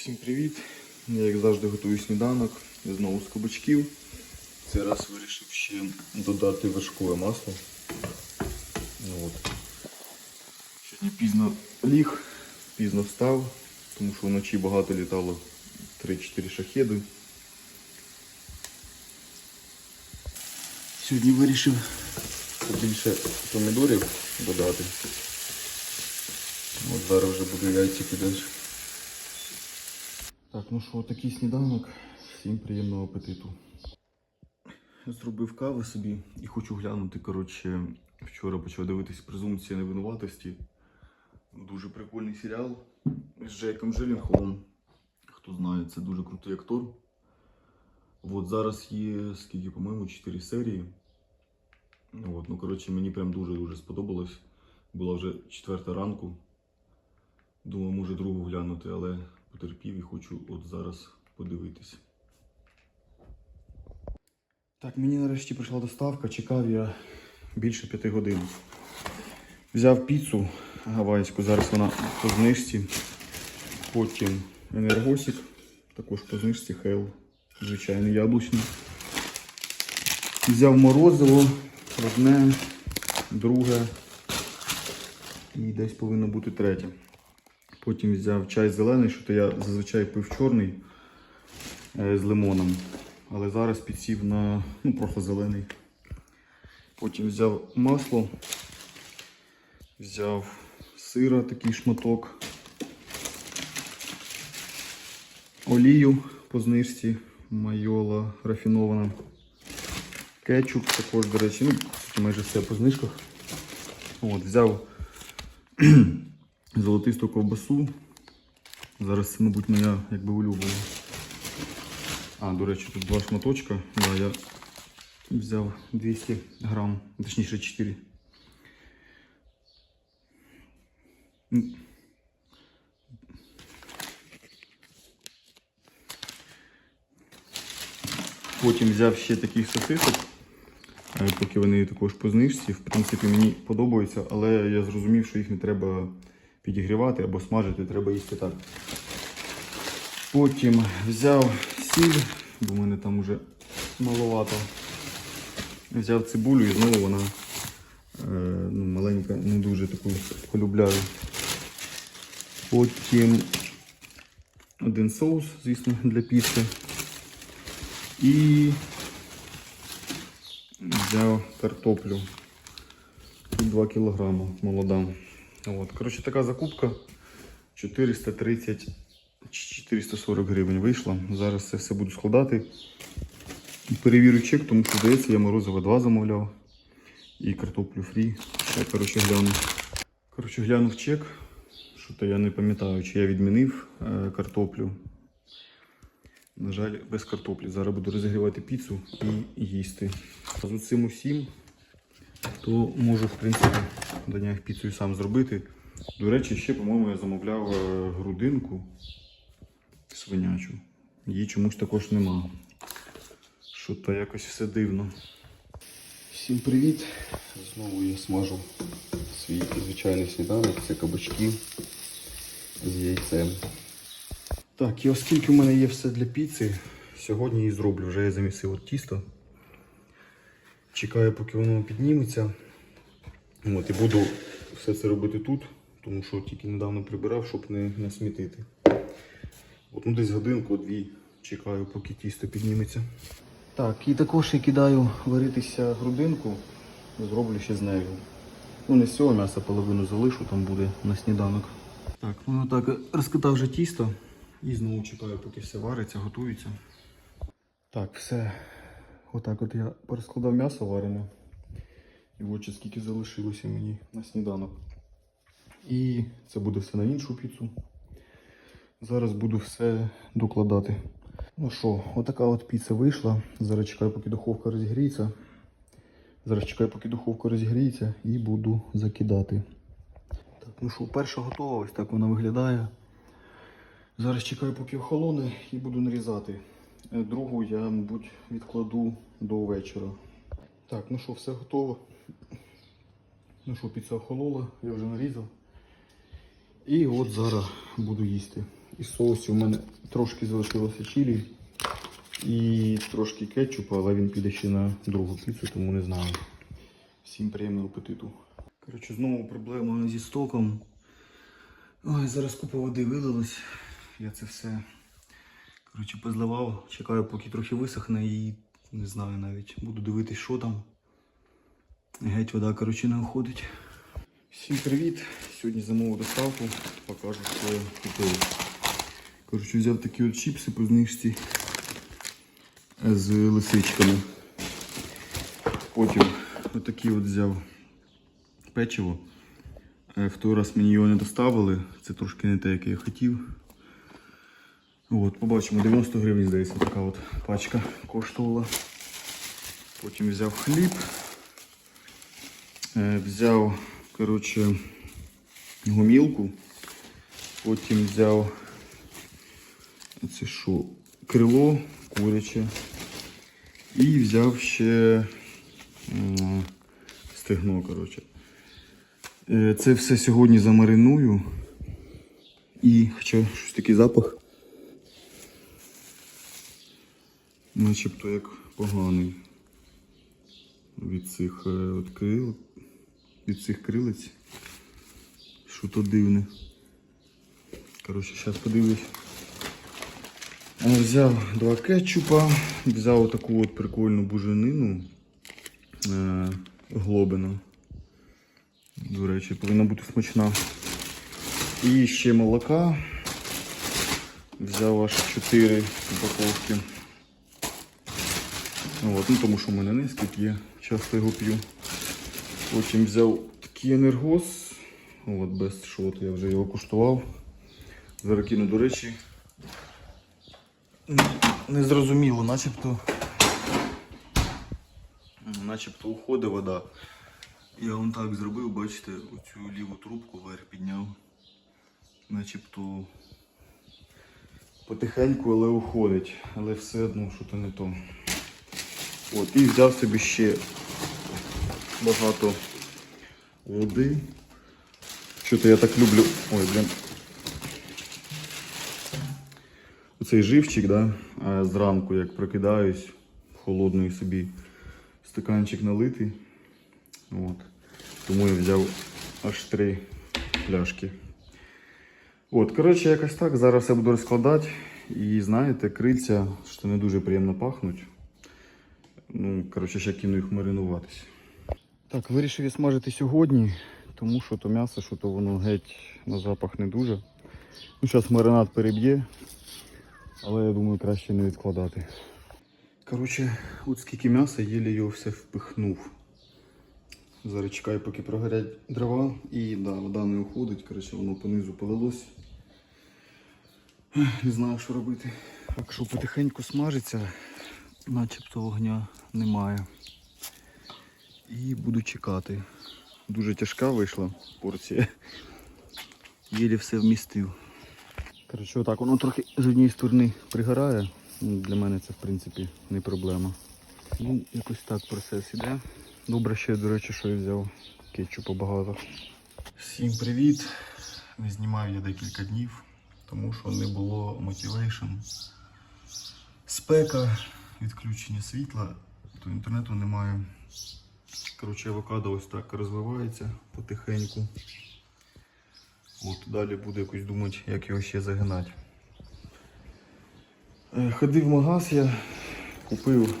Всім привіт! Я як завжди готую сніданок знову з кабачків. Цей раз вирішив ще додати вершкове масло. От. Сьогодні пізно ліг, пізно встав, тому що вночі багато літало 3-4 шахеди. Сьогодні вирішив побільше помідорів додати. От зараз вже буду яйця кидати. Так, ну що, такий сніданок. Всім приємного апетиту. Зробив кави собі і хочу глянути. Коротше, вчора почав дивитись презумпція невинуватості. Дуже прикольний серіал з Джейком Джилленхолом. Хто знає, це дуже крутий актор. От зараз є, скільки, по-моєму, 4 серії. От, ну, коротше, мені прям дуже-дуже сподобалось. Була вже четверта ранку. Думав, може другу глянути, але потерпів і хочу от зараз подивитись. Так, мені нарешті прийшла доставка. Чекав я більше п'яти годин. Взяв піцу гавайську, зараз вона по знижці. Потім енергосік, також по знижці Хейл, звичайний яблучний. Взяв морозиво, одне, друге і десь повинно бути третє. Потім взяв чай зелений, що то я зазвичай пив чорний е, з лимоном. Але зараз підсів на ну, просто зелений. Потім взяв масло, взяв сира, такий шматок, олію по знижці, майола рафінована, кетчуп також, до речі, ну, майже все по знижках. От, взяв золотисту ковбасу. Зараз це, мабуть, моя якби улюблена. А, до речі, тут два шматочка. Да, я взяв 200 грам, точніше 4. Потім взяв ще таких сосисок, е, поки вони також по знижці. В принципі, мені подобаються, але я зрозумів, що їх не треба підігрівати або смажити, треба їсти так. Потім взяв сіль, бо в мене там вже маловато. Взяв цибулю і знову вона е, ну, маленька, не дуже таку полюбляю. Потім один соус, звісно, для піци. І взяв картоплю. 2 кілограма молода. От. Коротше, така закупка 430 440 гривень вийшла. Зараз це все буду складати. Перевірю чек, тому що здається, я морозиво 2 замовляв. І картоплю фрі. Я коротше гляну. Коротше, глянув чек. Що то я не пам'ятаю, чи я відмінив е, картоплю. На жаль, без картоплі. Зараз буду розігрівати піцу і їсти. З цим усім то можу, в принципі, до днях піцу і сам зробити. До речі, ще, по-моєму, я замовляв е, грудинку свинячу. Її чомусь також нема. Що то якось все дивно. Всім привіт! Знову я смажу свій звичайний сніданок, це кабачки з яйцем. Так, і оскільки в мене є все для піци, сьогодні і зроблю. Вже я замісив от тісто. Чекаю, поки воно підніметься. От, і буду все це робити тут, тому що тільки недавно прибирав, щоб не, не смітити. От, ну, десь годинку-дві чекаю, поки тісто підніметься. Так, і також я кидаю варитися грудинку, зроблю ще з нею. Ну, не з цього м'яса половину залишу, там буде на сніданок. Так, ну так, розкатав вже тісто і знову чекаю, поки все вариться, готується. Так, все. Отак от я порозкладав м'ясо варене. І от скільки залишилося мені на сніданок. І це буде все на іншу піцу. Зараз буду все докладати. Ну що, отака от піца вийшла. Зараз чекаю, поки духовка розігріється. Зараз чекаю, поки духовка розігріється і буду закидати. Так, ну що, перша готова, ось так вона виглядає. Зараз чекаю, поки охолоне і буду нарізати. Другу я, мабуть, відкладу до вечора. Так, ну що, все готово. Ну що, піца охолола, я вже нарізав. І от зараз буду їсти. із соусів у мене трошки залишилося чилі і трошки кетчупу, але він піде ще на другу піцу, тому не знаю. Всім приємного апетиту. Коротше, знову проблема зі стоком. Ой, зараз купа води вилилась. Я це все коротше, позливав. Чекаю, поки трохи висохне і не знаю навіть. Буду дивитись, що там. Геть вода, коротше, не уходить. Всім привіт! Сьогодні замовив доставку, покажу, що я купив. Коротше, взяв такі от чіпси по знижці з лисичками. Потім отакі от взяв печиво. Е, В той раз мені його не доставили. Це трошки не те, яке я хотів. От, побачимо, 90 гривень, здається, така от пачка коштувала. Потім взяв хліб. Е, Взяв, коротше, гумілку. Потім взяв це що, крило куряче. І взяв ще стегно, коротше. Е, Це все сьогодні замариную. І хоча щось такий запах. Начебто як поганий. Від цих е, от крил. Від цих крилиць. Що то дивне. Коротше, зараз подивлюсь. Взяв два кетчупа, взяв таку от прикольну буженину е, глобину. До речі, повинна бути смачна. І ще молока. Взяв аж 4 упаковки. От, ну, тому що в мене низький є, часто його п'ю. Потім взяв такий енергос. От, без шоту, я вже його куштував. Зараз до речі. Не зрозуміло, начебто. Начебто уходить вода. Я вон так зробив, бачите, оцю ліву трубку вверх підняв. Начебто потихеньку, але уходить. Але все одно що то не то. От, і взяв собі ще багато води. Що-то я так люблю. Ой, блін. Оцей живчик, да? а зранку, як прокидаюсь, холодний собі стаканчик налитий. От. Тому я взяв аж три пляшки. От, коротше, якось так. Зараз я буду розкладати. І знаєте, крильця, що не дуже приємно пахнуть. Ну, коротше, ще кину їх маринуватись. Так, вирішив я смажити сьогодні, тому що то м'ясо, що то воно геть на запах не дуже. Ну, зараз маринад переб'є, але я думаю, краще не відкладати. Коротше, от скільки м'яса, єлі його все впихнув. Зараз чекаю, поки прогорять дрова і да, вода не уходить, коротше, воно понизу полилось. Ех, Не знаю, що робити. Так що потихеньку смажиться, начебто вогня немає. І буду чекати. Дуже тяжка вийшла порція. Єлі все вмістив. Коротше, отак воно трохи з однієї сторони пригорає. Ну, Для мене це в принципі не проблема. Ну, якось так процес іде. Добре ще, до речі, що я взяв кетчупу багато. Всім привіт! Не знімаю я декілька днів, тому що не було мотивейшн. Спека, відключення світла, то інтернету немає. Коротше, авокадо ось так розвивається потихеньку. От далі буду якось думати, як його ще загинати. Е, Ходив в магаз я, купив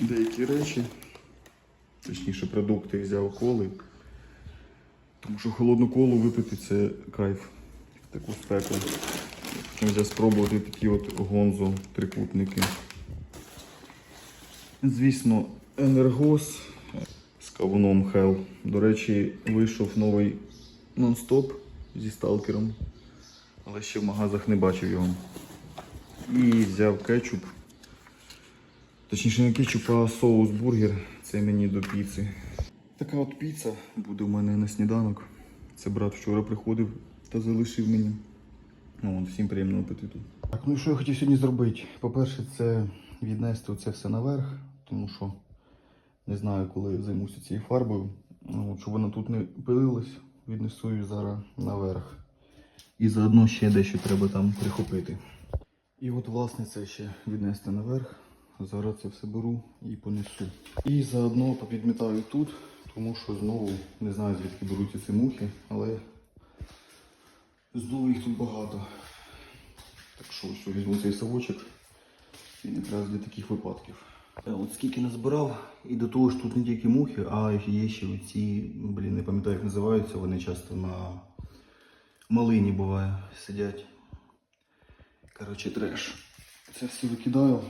деякі речі, точніше продукти взяв коли. Тому що холодну колу випити це кайф в таку спеку. Взяв спробувати такі от гонзо трикутники. Звісно, енергос з кавуном Hell. До речі, вийшов новий нон-стоп зі сталкером, але ще в магазах не бачив його. І взяв кетчуп. Точніше не кетчуп, а соус бургер. Це мені до піци. Така от піца буде у мене на сніданок. Це брат вчора приходив та залишив мені. Ну, всім приємного апетиту. Так, ну і що я хотів сьогодні зробити? По-перше, це віднести це все наверх, тому що не знаю, коли я займуся цією фарбою. Ну, от, щоб вона тут не пилилась, віднесу її зараз наверх. І заодно ще дещо треба там прихопити. І от, власне, це ще віднести наверх. Зараз це все беру і понесу. І заодно попідмітаю тут, тому що знову не знаю звідки беруться ці мухи, але знову їх тут багато. Так що ось візьму цей совочок. Він якраз для таких випадків. Е, От скільки назбирав, і до того ж тут не тільки мухи, а є ще оці, блін, не пам'ятаю, як називаються, вони часто на малині буває сидять. Коротше, треш. Це все викидаю.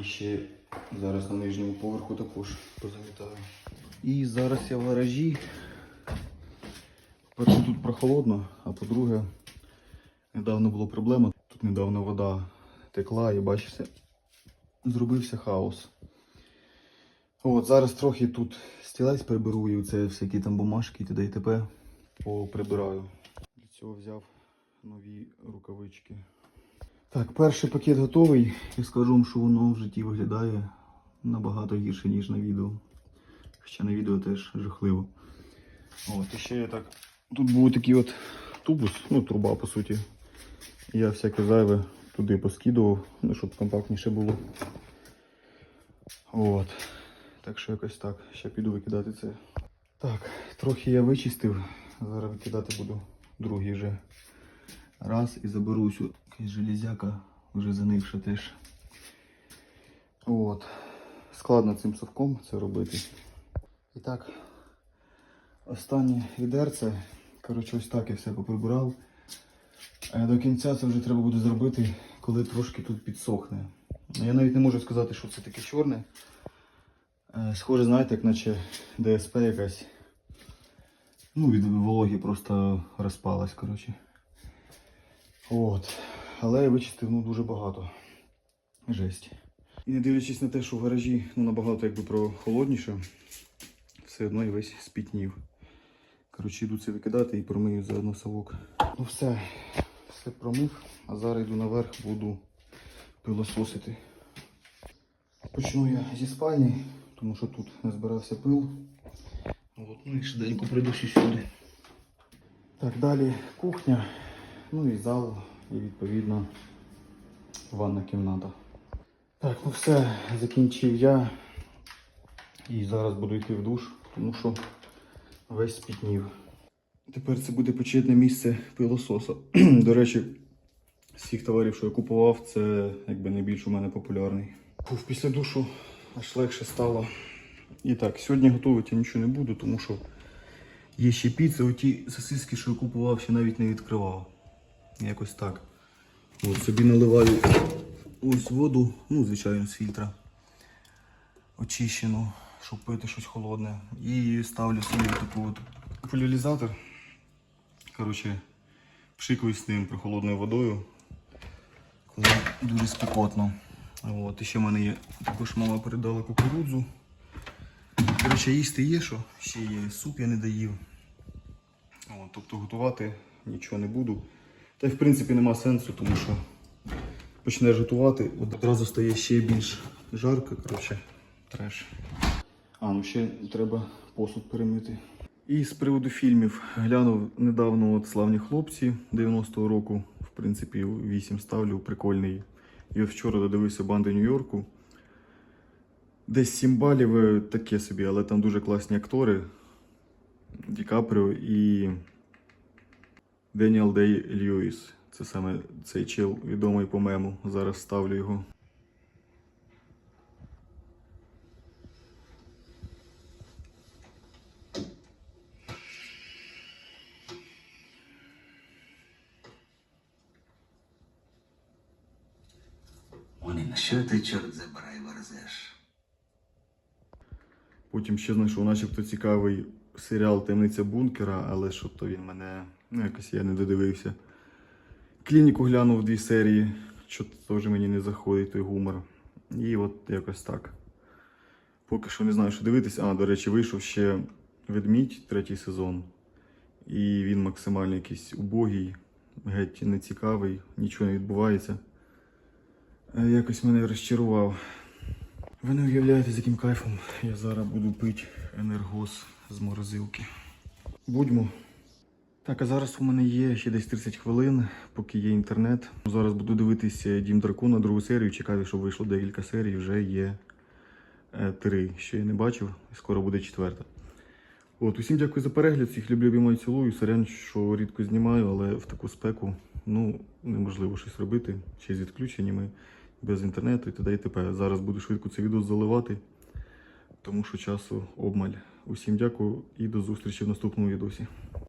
І ще зараз на нижньому поверху також позамітаю. І зараз я в гаражі. Перше тут прохолодно, а по-друге, недавно була проблема. Тут недавно вода текла і бачите, зробився хаос. От, зараз трохи тут стілець приберу і це всякі там бумажки, т.д. і т.п. поприбираю. Для цього взяв нові рукавички. Так, перший пакет готовий. Я скажу вам, що воно в житті виглядає набагато гірше, ніж на відео. Хоча на відео теж жахливо. От, і ще я так. Тут був такий от тубус, ну труба по суті. Я всяке зайве туди поскидував, ну, щоб компактніше було. От. Так що якось так. Ще піду викидати це. Так, трохи я вичистив. Зараз викидати буду другий вже раз і заберу цю якась железяка, вже занивша теж. От. Складно цим совком це робити. І так, останнє відерце. Коротше, ось так я все поприбирав. Е, До кінця це вже треба буде зробити, коли трошки тут підсохне. Я навіть не можу сказати, що це таке чорне. Е, Схоже, знаєте, як наче ДСП якась. Ну, від вологи просто розпалась, коротше. От. Але я вичистив ну, дуже багато. Жесть. І не дивлячись на те, що в гаражі ну, набагато якби прохолодніше, все одно і весь спітнів. Коротше, йду це викидати і промию заодно совок. Ну все, все промив, а зараз йду наверх, буду пилососити. Почну я зі спальні, тому що тут не збирався пил. От, ну і швиденько прийду ще сюди. Так, далі кухня, ну і зал, і відповідно ванна кімната. Так, ну все, закінчив я. І зараз буду йти в душ, тому що весь спітнів. Тепер це буде почетне місце пилососа. До речі, з всіх товарів, що я купував, це якби найбільш у мене популярний. Фух, після душу аж легше стало. І так, сьогодні готувати я нічого не буду, тому що є ще піци, оті сосиски, що я купував, ще навіть не відкривав. Якось так. От собі наливаю ось воду, ну, звичайно, з фільтра. Очищену, щоб пити щось холодне. І ставлю собі таку от поляризатор. Коротше, пшикаюсь з ним прохолодною водою, коли дуже спекотно. От, і ще в мене є, також мама передала кукурудзу. Коротше, їсти є що, ще є суп я не доїв. От, тобто готувати нічого не буду. Та й в принципі нема сенсу, тому що почнеш готувати, от одразу стає ще більш жарко, коротше, треш. А, ну ще треба посуд перемити. І з приводу фільмів глянув недавно от славні хлопці 90-го року. В принципі, 8 ставлю, прикольний. І от вчора додивився банди Нью-Йорку. Десь 7 балів е, таке собі, але там дуже класні актори. Ді Капріо і Деніел Дей Льюіс. Це саме цей чел відомий по мему. Зараз ставлю його. Вони на що ти, чорт забирай, верзеш? Потім ще знайшов начебто цікавий серіал Темниця бункера, але що то він мене. Ну, якось я не додивився. Клініку глянув дві серії, що теж мені не заходить той гумор. І от якось так. Поки що не знаю, що дивитися. А, до речі, вийшов ще ведмідь третій сезон. І він максимально якийсь убогий, геть нецікавий, нічого не відбувається. Е, Якось мене розчарував. Ви не уявляєте, з яким кайфом я зараз буду пити енергос з морозилки. Будьмо. Так, а зараз у мене є ще десь 30 хвилин, поки є інтернет. Зараз буду дивитися Дім Дракона, другу серію. Чекаю, що вийшло декілька серій, вже є е, три, що я не бачив, скоро буде четверта. От, усім дякую за перегляд, всіх люблю, обіймаю, цілую. Сорян, що рідко знімаю, але в таку спеку ну, неможливо щось робити. Ще з відключеннями, без інтернету і т.д. і т.п. Зараз буду швидко це відео заливати, тому що часу обмаль. Усім дякую і до зустрічі в наступному відосі.